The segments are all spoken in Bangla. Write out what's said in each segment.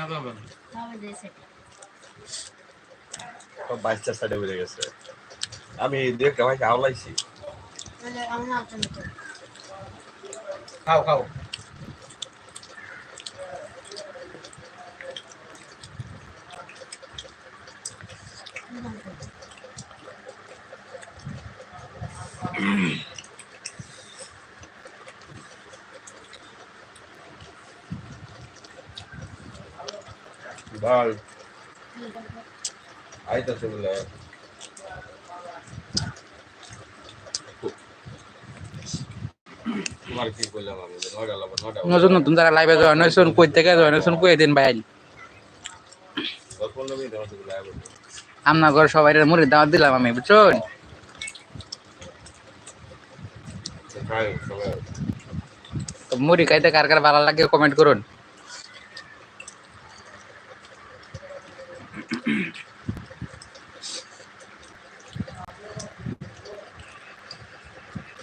হবে দিয়েছে সব বাচ্চা সাইডে বেড়ে গেছে আমি দেখে ভাই আওলাইছি তাহলে আমি না তো নিতে খাও খাও ভাই আইতাছে বলে। নতুন নতুন যারা লাইভে জয়েন হয়েছেন কই থেকে জয়েন হয়েছেন কই দিন ভাই? আপনার ঘর সবাই মুড়ির দাওয়াত দিলাম আমি তো মুড়ি খাইতে কার কার ভালো লাগে কমেন্ট করুন সেই বাড়ছে বেড়া কি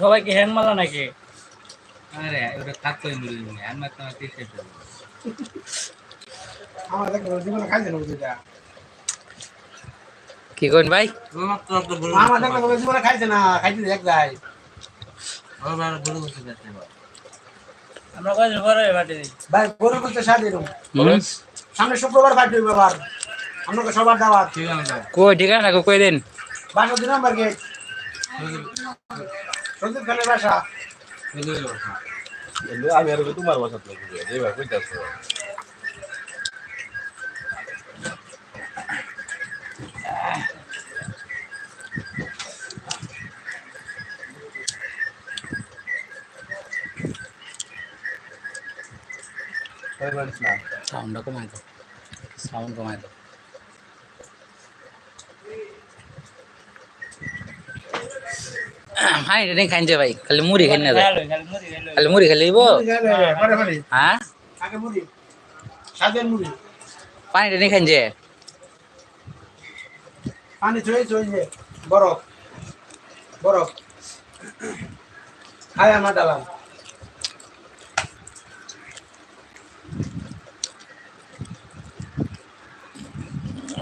সবাই কি হ্যান্ড মালা নাকি? আরে ওটা থাকতোই মিলি হ্যান্ড মারতে মারতে শেষ। আমার দেখো জীবনে খাইছে না বুঝিটা কি করেন ভাই? তোমার তো একটা বড় আমার দেখো জীবনে খাইছে না খাইতে এক যায় আবার বড় বসে যাচ্ছে আমরা কয়জন? বড় বাটে ভাই গরু করতে সাথে এরকম হুম? সামনে শুক্রবার পার্টি হইবে আবার। আপনাকে সবার দাওয়াত। ঠিক আছে। কই ঠিকানা কই কই দিন? বাসা নম্বর গেট। সঞ্জিত খানের বাসা। আমি আর তোমার বাসাত লাগবে যেভাবে কইতাছো সাউন্ডটা কমাই দাও। সাউন্ড কমাই দাও। হাই রেডিং খাইছে ভাই খালি মুড়ি খাই না খালি মুড়ি পরে হ্যাঁ? আগে মুড়ি সাজের মুড়ি। পানি চয়ে চয়ে বরফ বরফ। খাই আমার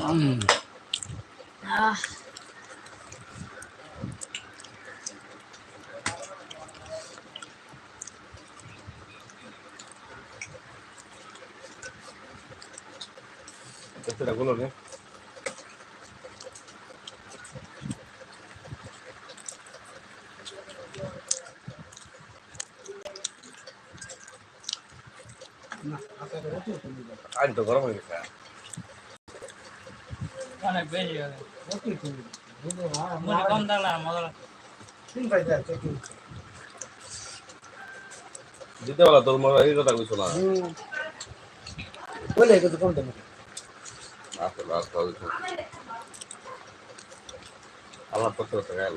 উম, আহ সেটা গুলো নে আজ তো গরম হয়ে গেছে অনেক বেশি হবে মুড়ি কম থাকলে আর মজা লাগতো। তিন পাইতে আছে কি দিতে বলা তোর মনে এই কথা কইছো না বলে কিন্তু কম দেন পক্ষে তো গেল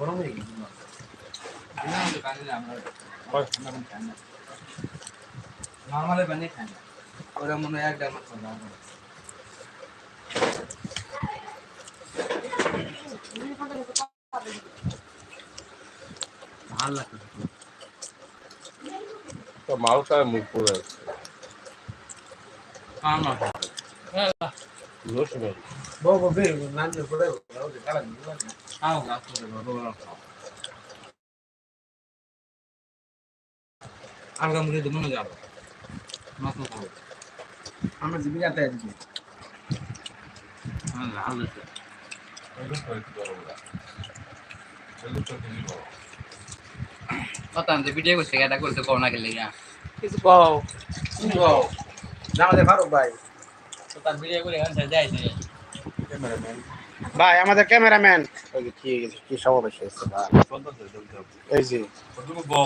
গরম হয়ে নর্মালি বানিয়ে খাই না ওরা মনে হয় একদম ভালো লাগতো তো মালটা মুখ পড়ে আছে না নিয়ে পড়ে খাও আলগা মুড়ি তো মনে যাবে। মাছ খাব আমরা জীবিকাতে আছি। হ্যাঁ লাল আছে কত আমি ভিডিও করছে এটা করতে কম না গেলে কিছু কও কও আমাদের ফারুক ভাই। তো তার ভিডিও করে এখানে যাই ভাই আমাদের ক্যামেরাম্যান কি কি সমাবেশ হয়েছে এই যে। বউ